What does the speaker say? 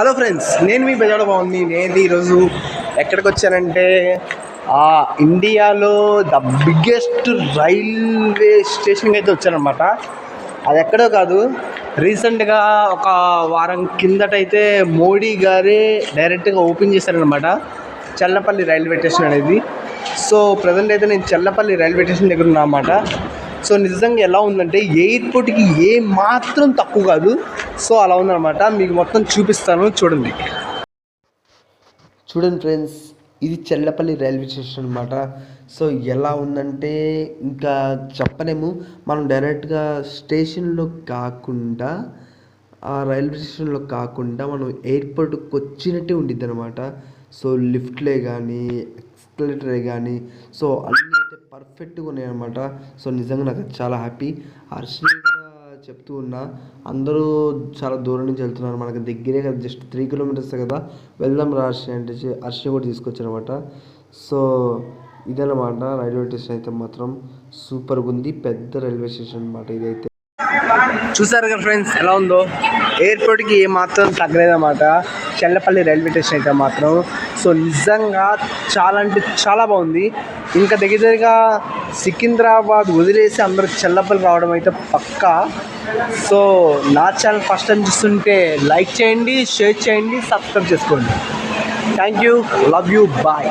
Hello friends నేను మీ బెజాడ బాగుంది నేను ఈరోజు ఎక్కడికి వచ్చానంటే ఆ ఇండియాలో ద బిగ్గెస్ట్ రైల్వే స్టేషన్కి అయితే వచ్చానమాట అది ఎక్కడో కాదు రీసెంట్గా ఒక వారం కిందటైతే మోడీ గారే డైరెక్ట్గా ఓపెన్ చేశారనమాట చల్లపల్లి రైల్వే స్టేషన్ అనేది. సో ప్రజెంట్ అయితే నేను చల్లపల్లి రైల్వే స్టేషన్ దగ్గర అన్నమాట సో నిజంగా ఎలా ఉందంటే ఎయిర్పోర్ట్కి ఏ మాత్రం తక్కువ కాదు. సో అలా ఉందన్నమాట. మీకు మొత్తం చూపిస్తాను. చూడండి. చూడండి ఫ్రెండ్స్ ఇది చెల్లపల్లి రైల్వే స్టేషన్ అనమాట సో ఎలా ఉందంటే ఇంకా చెప్పలేము. మనం డైరెక్ట్గా స్టేషన్లో కాకుండా ఆ రైల్వే స్టేషన్లో కాకుండా మనం ఎయిర్పోర్ట్కి వచ్చినట్టే ఉండిద్ది అనమాట సో లిఫ్ట్లే కానీ ఎక్స్కలేటరే కానీ సో అన్ని పర్ఫెక్ట్గా ఉన్నాయి అనమాట సో నిజంగా నాకు చాలా హ్యాపీ హర్షిని కూడా చెప్తూ ఉన్నా అందరూ చాలా దూరం నుంచి వెళ్తున్నారు. మనకి దగ్గరే కదా జస్ట్ త్రీ కిలోమీటర్స్ కదా. వెళ్దాం రా హర్షి అంటే హర్షి కూడా తీసుకొచ్చారనమాట సో ఇదన్నమాట రైల్వే స్టేషన్ అయితే మాత్రం సూపర్గా ఉంది. పెద్ద రైల్వే స్టేషన్ అనమాట ఇదైతే. చూసారు కదా ఫ్రెండ్స్ ఎలా ఉందో? ఎయిర్పోర్ట్కి ఏ మాత్రం తగ్గలేదన్నమాట. చెల్లపల్లి రైల్వే స్టేషన్ అయితే మాత్రం. సో నిజంగా చాలా అంటే చాలా బాగుంది. ఇంకా దగ్గర దగ్గరగా సికింద్రాబాద్ వదిలేసి అందరూ చెల్లపల్లి రావడం అయితే పక్కా. సో నా ఛానల్ ఫస్ట్ టైం చూస్తుంటే లైక్ చేయండి షేర్ చేయండి సబ్స్క్రైబ్ చేసుకోండి. Thank you love you bye